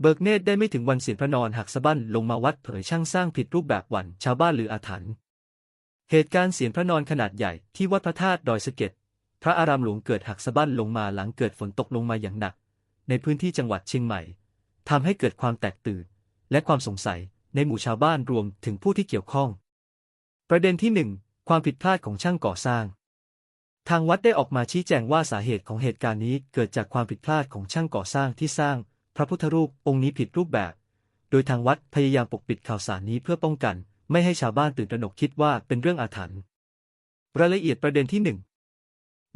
เบิกเนตรได้ไม่ถึงวันเสียนพระนอนหักสะบั้นลงมาวัดเผยช่างสร้างผิดรูปแบบวันชาวบ้านหรืออาถรรพ์เหตุการณ์เสียนพระนอนขนาดใหญ่ที่วัดพระธาตุดอยสะเก็ดพระอารามหลวงเกิดหักสะบั้นลงมาหลังเกิดฝนตกลงมาอย่างหนัก ในพื้นที่จังหวัดเชียงใหม่ทำให้เกิดความแตกตื่น และความสงสัยในหมู่ชาวบ้านรวมถึงผู้ที่เกี่ยวข้อง ประเด็นที่หนึ่งความผิดพลาดของช่างก่อสร้าง ทางวัดได้ออกมาชี้แจงว่าสาเหตุของเหตุการณ์นี้เกิดจากความผิดพลาดของช่างก่อสร้างที่สร้าง พระพุทธรูปองค์นี้ผิดรูปแบบ โดยทางวัดพยายามปกปิดข่าวสารนี้เพื่อป้องกัน ไม่ให้ชาวบ้านตื่นตระหนกคิดว่าเป็นเรื่องอาถรรพ์รายละเอียดประเด็นที่หนึ่ง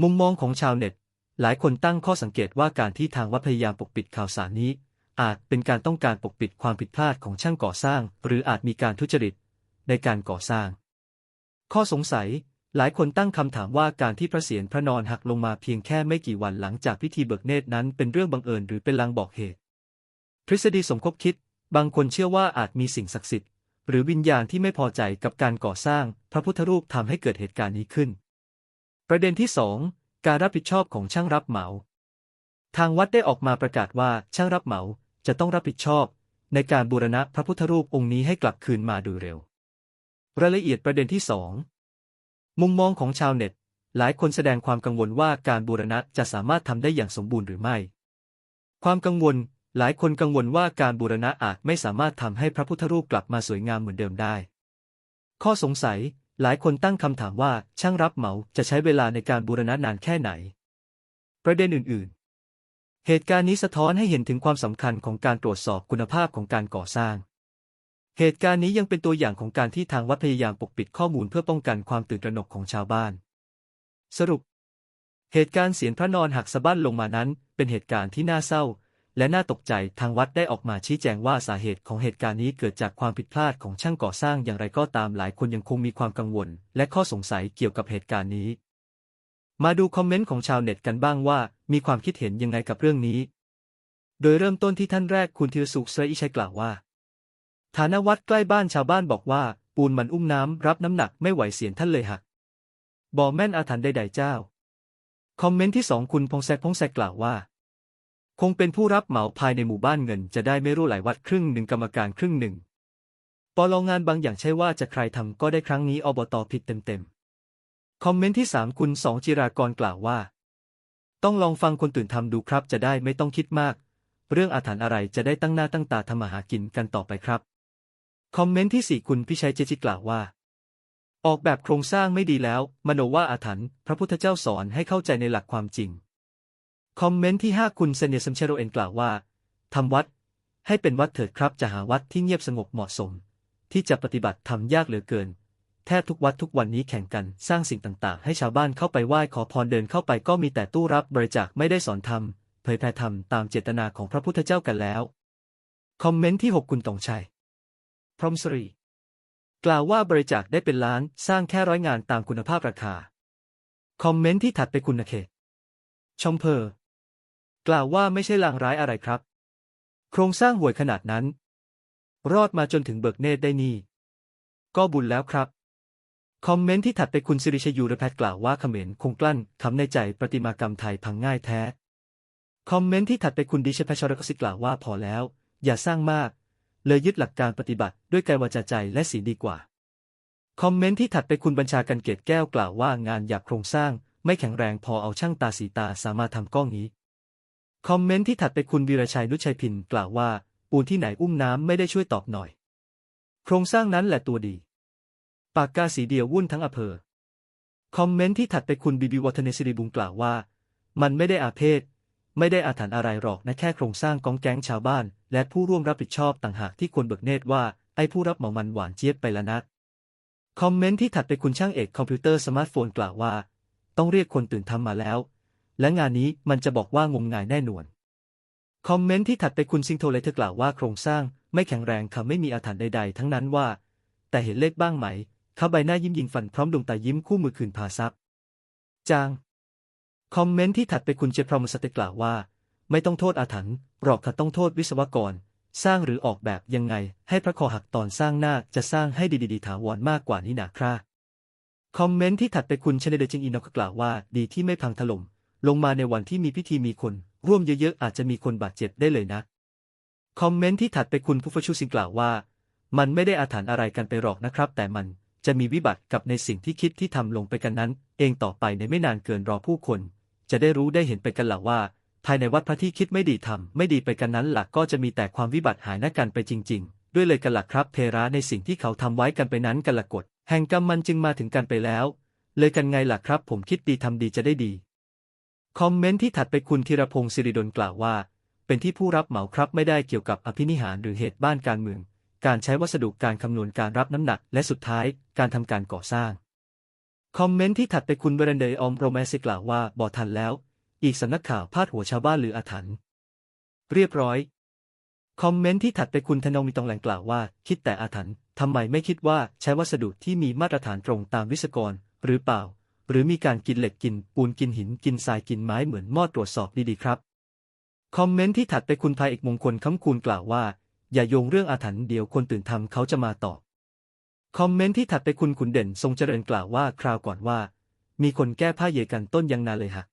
มุมมองของชาวเน็ต หลายคนตั้งข้อสังเกตว่าการที่ทางวัดพยายามปกปิดข่าวสารนี้ อาจเป็นการต้องการปกปิดความผิดพลาดของช่างก่อสร้าง หรืออาจมีการทุจริตในการก่อสร้าง ข้อสงสัยหลายคนตั้งคำถามว่าการที่พระเศียรพระนอนหักลงมาเพียงแค่ไม่กี่วันหลังจากพิธีเบิกเนตรนั้นเป็นเรื่องบังเอิญหรือเป็นลางบอกเหตุ ฤษฎีสมคบคิด บางคนเชื่อว่าอาจมีสิ่งศักดิ์สิทธิ์ หรือวิญญาณที่ไม่พอใจกับการก่อสร้างพระพุทธรูปทำให้เกิดเหตุการณ์นี้ขึ้น ประเด็นที่สองการรับผิดชอบของช่างรับเหมา ทางวัดได้ออกมาประกาศว่าช่างรับเหมาจะต้องรับผิดชอบ ในการบูรณะพระพุทธรูปองค์นี้ให้กลับคืนมาโดยเร็ว รายละเอียดประเด็นที่สองมุมมองของชาวเน็ต หลายคนแสดงความกังวลว่าการบูรณะจะสามารถทำได้อย่างสมบูรณ์หรือไม่ ความกังวล หลายคนกังวลว่าการบูรณะอาจไม่สามารถทำให้พระพุทธรูปกลับมาสวยงามเหมือนเดิมได้ ข้อสงสัย หลายคนตั้งคำถามว่าช่างรับเหมาจะใช้เวลาในการบูรณะนานแค่ไหน ประเด็นอื่น ๆ เหตุการณ์นี้สะท้อนให้เห็นถึงความสำคัญของการตรวจสอบคุณภาพของการก่อสร้าง เหตุการณ์นี้ยังเป็นตัวอย่างของการที่ทางวัดพยายามปกปิดข้อมูลเพื่อป้องกันความตื่นตระหนกของชาวบ้าน สรุป เหตุการณ์เสียนพระนอนหักสะบั้นลงมานั้น เป็นเหตุการณ์ที่น่าเศร้า และน่าตกใจทางวัดได้ออกมาชี้แจงว่าสาเหตุของเหตุการณ์นี้เกิดจากความผิดพลาดของช่างก่อสร้างอย่างไรก็ตามหลายคนยังคงมีความกังวล และข้อสงสัยเกี่ยวกับเหตุการณ์นี้ มาดูคอมเมนต์ของชาวเน็ตกันบ้างว่า มีความคิดเห็นยังไงกับเรื่องนี้ โดยเริ่มต้นที่ท่านแรกคุณธีรสุขเสยอิชัยกล่าวว่าฐานวัดใกล้บ้านชาวบ้านบอกว่า ปูนมันอุ้มน้ำรับน้ำหนักไม่ไหวเสียนท่านเลยหักบอแม่นอาถรรพ์ใดๆเจ้า คอมเมนต์ที่สองคุณพงแซกพงแซกกล่าวว่า คงเป็นผู้รับเหมาภายในหมู่บ้านเงินจะได้ไม่รู้หลายวัดครึ่งหนึ่งกรรมการครึ่งหนึ่งปลองงานบางอย่างใช่ว่าจะใครทำก็ได้ครั้งนี้อบตผิดเต็มๆ คอมเมนต์ที่สามคุณสองจิรากรกล่าวว่า ต้องลองฟังคนตื่นทำดูครับจะได้ไม่ต้องคิดมาก เรื่องอาถรรพ์อะไรจะได้ตั้งหน้าตั้งตาทำมาหากินกันต่อไปครับ คอมเมนต์ที่สี่คุณพิชัยเจจิกล่าวว่า ออกแบบโครงสร้างไม่ดีแล้ว มโนว่าอาถรรพ์พระพุทธเจ้าสอนให้เข้าใจในหลักความจริง คอมเมนต์ที่ห้าคุณเซเนียซัมเชโรเอนกล่าวว่าทำวัด ให้เป็นวัดเถิดครับจะหาวัดที่เงียบสงบเหมาะสม ที่จะปฏิบัติทำยากเหลือเกิน แทบทุกวัดทุกวันนี้แข่งกันสร้างสิ่งต่างๆ ให้ชาวบ้านเข้าไปไหว้ขอพรเดินเข้าไปก็มีแต่ตู้รับบริจาคไม่ได้สอนธรรมเผยแผ่ธรรมตามเจตนาของพระพุทธเจ้ากันแล้ว คอมเมนต์ที่หกคุณตองชัย พรหมสรี กล่าวว่าบริจาคได้เป็นล้านสร้างแค่ร้อยงานตามคุณภาพราคา คอมเมนต์ที่ถัดไปคุณนเคชมเพอ กล่าวว่าไม่ใช่ลางร้ายอะไรครับ โครงสร้างห่วยขนาดนั้น รอดมาจนถึงเบิกเนตรได้นี่ ก็บุญแล้วครับ คอมเมนต์ที่ถัดไปคุณสิริชยูรแพทย์กล่าวว่าเขมรคงกลั้นคำในใจประติมากรรมไทยพังง่ายแท้ คอมเมนต์ที่ถัดไปคุณดิชพชรกสิกล่าวว่าพอแล้ว อย่าสร้างมาก เลยยึดหลักการปฏิบัติด้วยกายวาจาใจและศีลดีกว่า คอมเมนต์ที่ถัดไปคุณบัญชาการเกตแก้วกล่าวว่างานหยาบโครงสร้างไม่แข็งแรงพอเอาช่างตาสีตาสามารถทำก้องนี้ คอมเมนต์ที่ถัดไปคุณวีรชัยนุชัยพินกล่าวว่า ปูนที่ไหนอุ้มน้ำไม่ได้ช่วยตอบหน่อย โครงสร้างนั้นแหละตัวดี ปากกาสีเดียววุ่นทั้งอำเภอ คอมเมนต์ที่ถัดไปคุณบีบีวัฒเนศิริบุงกล่าวว่า มันไม่ได้อาเพศ ไม่ได้อาถรรพ์อะไรหรอกนะแค่โครงสร้างกองแก๊งชาวบ้าน และผู้ร่วมรับผิดชอบต่างหากที่ควรเบิกเนตรว่าไอ้ผู้รับเหมามันหวานเจี๊ยบไปละนักคอมเมนต์ที่ถัดไปคุณช่างเอกคอมพิวเตอร์สมาร์ทโฟนกล่าวว่า ต้องเรียกคนตื่นทำมาแล้ว และงานนี้มันจะบอกว่างมงายแน่นวน คอมเมนต์ที่ถัดไปคุณซิงโทเลเธอกล่าวว่าโครงสร้างไม่แข็งแรงค่ะไม่มีอาถรรพ์ใดๆ ทั้งนั้นว่า แต่เห็นเลขบ้างไหมเขาใบหน้ายิ้มยิงฟันพร้อมดวงตายิ้มคู่มือคืนพาซับจาง คอมเมนต์ที่ถัดไปคุณเจพรอมสเตกล่าวว่า ไม่ต้องโทษอาถรรพ์หรอกค่ะต้องโทษวิศวกร สร้างหรือออกแบบยังไง ให้พระคอหักตอนสร้างหน้าจะสร้างให้ดีๆถาวรมากกว่านี้นาคราคอมเมนต์ที่ถัดไปคุณชเนเดจิงอินอกกล่าวว่า ดีที่ไม่พังถล่ม ลงมาในวันที่มีพิธีมีคน ร่วมเยอะๆอาจจะมีคนบาดเจ็บได้เลยนะ คอมเมนต์ที่ถัดไปคุณผู้ฟชูสิงกล่าวว่า มันไม่ได้อาถรรพ์อะไรกันไปหรอกนะครับ แต่มันจะมีวิบัติกับในสิ่งที่คิดที่ทำลงไปกันนั้น เองต่อไปในไม่นานเกินรอผู้คน จะได้รู้ได้เห็นไปกันหล่ะว่า ภายในวัดพระที่คิดไม่ดีทำไม่ดีไปกันนั้นหลักก็จะมีแต่ความวิบัติหายหน้ากันไปจริง ๆ ด้วยเลยกันหลักครับเพระในสิ่งที่เขาทำไว้กันไปนั้นกันละกฎแห่งกรรมมันจึงมาถึงกันไปแล้ว เลยกันไงล่ะครับ ผมคิดดีทำดีจะได้ดี คอมเมนต์ที่ถัดไปคุณธีรพงศ์สิริดลกล่าวว่า เป็นที่ผู้รับเหมาครับไม่ได้เกี่ยวกับอภินิหารหรือเหตุบ้านการเมือง การใช้วัสดุการคำนวณการรับน้ำหนัก และสุดท้ายการทำการก่อสร้าง คอมเมนต์ที่ถัดไปคุณเบรนเดย์ออมโรแมสิกล่าวว่าบอทันแล้ว อีกสำนักข่าวพาดหัวชาวบ้านหรืออาถรรพ์เรียบร้อย คอมเมนต์ที่ถัดไปคุณธนงมีตองแหลงกล่าวว่า คิดแต่อาถรรพ์ทำไมไม่คิดว่าใช้วัสดุที่มีมาตรฐานตรงตามวิศกร หรือเปล่า หรือมีการกินเหล็กกินปูนกินหินกินทรายกินไม้เหมือนหม้อตรวจสอบดีๆครับ คอมเมนต์ที่ถัดไปคุณภัยเอกมงคลคำคูณกล่าวว่า อย่าโยงเรื่องอาถรรพ์เดี๋ยวคนตื่นทำเขาจะมาตอบ คอมเมนต์ที่ถัดไปคุณขุนเด่นทรงเจริญกล่าวว่าคราวก่อนว่า มีคนแก้ผ้าเยกันต้นยังนาเลยฮะ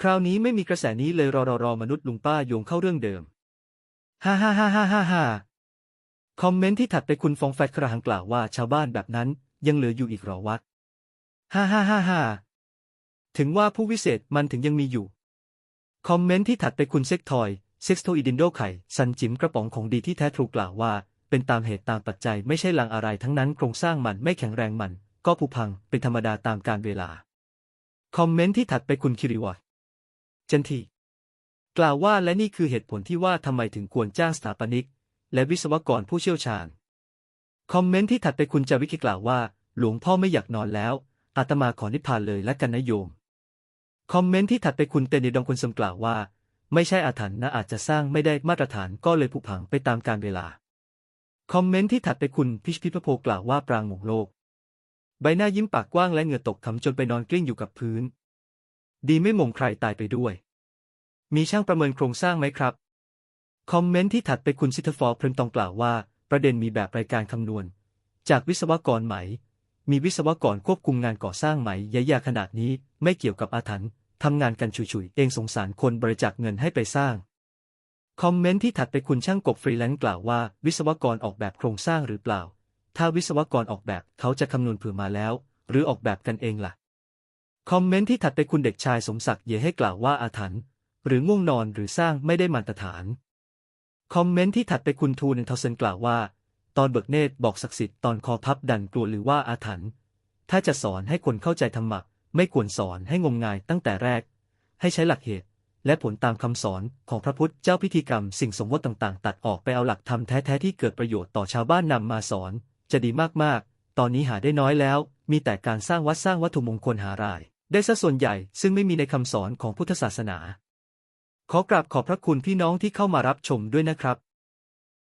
คราวนี้ไม่มีกระแสนี้เลยรอรอรอมนุษย์ลุงป้าโยงเข้าเรื่องเดิมฮ่าฮ่าฮ่าฮ่าฮ่าฮ่าคอมเมนต์ที่ถัดไปคุณฟองแฟดกระหังกล่าวว่าชาวบ้านแบบนั้นยังเหลืออยู่อีกหรอวัด ฮ่าฮ่าฮ่าฮ่าถึงว่าผู้วิเศษมันถึงยังมีอยู่ คอมเมนต์ที่ถัดไปคุณเซ็กทอย เซ็กโทอิดินโดไข่ ซันจิมกระป๋องของดีที่แท้ทรูกล่าวว่า เป็นตามเหตุตามปัจจัยไม่ใช่ลังอะไรทั้งนั้นโครงสร้างมันไม่แข็งแรงมัน ก็ผุพังเป็นธรรมดาตามการเวลา คอมเมนต์ที่ถัดไปคุณคิริวอตเจนทีกล่าวว่าและนี่คือเหตุผลที่ว่าทำไมถึงควรจ้างสถาปนิก และวิศวกรผู้เชี่ยวชาญ คอมเมนต์ที่ถัดไปคุณจาวิกิกล่าวว่า หลวงพ่อไม่อยากนอนแล้ว อาตมาขอนิพพานเลยและกันนะโยม คอมเมนต์ที่ถัดไปคุณเตนิดองคนสมกล่าวว่า ไม่ใช่อาถรรพ์นะอาจจะสร้างไม่ได้มาตรฐานก็เลยผุพังไปตามการเวลา คอมเมนต์ที่ถัดไปคุณพิชพิพโพกล่าวว่าปรางหมงโลก ใบหน้ายิ้มปากกว้างและเหงื่อตกทำจนไปนอนกลิ้งอยู่กับพื้น ดีไม่มงใครตายไปด้วย มีช่างประเมินโครงสร้างไหมครับ คอมเมนต์ที่ถัดไปคุณซิทฟอร์เพรมตองกล่าวว่า ประเด็นมีแบบรายการคำนวณ จากวิศวกรไหม มีวิศวกรควบคุมงานก่อสร้างไหมยายาขนาดนี้ไม่เกี่ยวกับอาถรรพ์ทำงานกันฉุยๆ เองสงสารคนบริจาคเงินให้ไปสร้าง คอมเมนต์ที่ถัดไปคุณช่างกบฟรีแลนซ์กล่าวว่า วิศวกรออกแบบโครงสร้างหรือเปล่า ถ้าวิศวกรออกแบบเขาจะคำนวณเผื่อมาแล้ว หรือออกแบบกันเองล่ะ คอมเมนต์ที่ถัดไปคุณเด็กชายสมศักดิ์เยให้กล่าวว่าอาถรรพ์หรือง่วงนอนหรือสร้างไม่ได้มาตรฐาน คอมเมนต์ที่ถัดไปคุณทูนเทาเซนกล่าวว่า ตอนเบิกเนตรบอกศักดิ์สิทธิ์ตอนคอพับดันกลัวหรือว่าอาถรรพ์ถ้าจะสอนให้คนเข้าใจธรรมะไม่ควรสอนให้งมงายตั้งแต่แรก ให้ใช้หลักเหตุ และผลตามคำสอนของพระพุทธเจ้าพิธีกรรมสิ่งสมมติต่างๆ ตัดออกไปเอาหลักธรรมแท้ๆที่เกิดประโยชน์ต่อชาวบ้านนำมาสอน จะดีมากๆ ตอนนี้หาได้น้อยแล้ว มีแต่การสร้างวัดสร้างวัตถุมงคลหาราย ได้ซะส่วนใหญ่ซึ่งไม่มีในคำสอนของพุทธศาสนา ขอกราบขอบพระคุณพี่น้องที่เข้ามารับชมด้วยนะครับ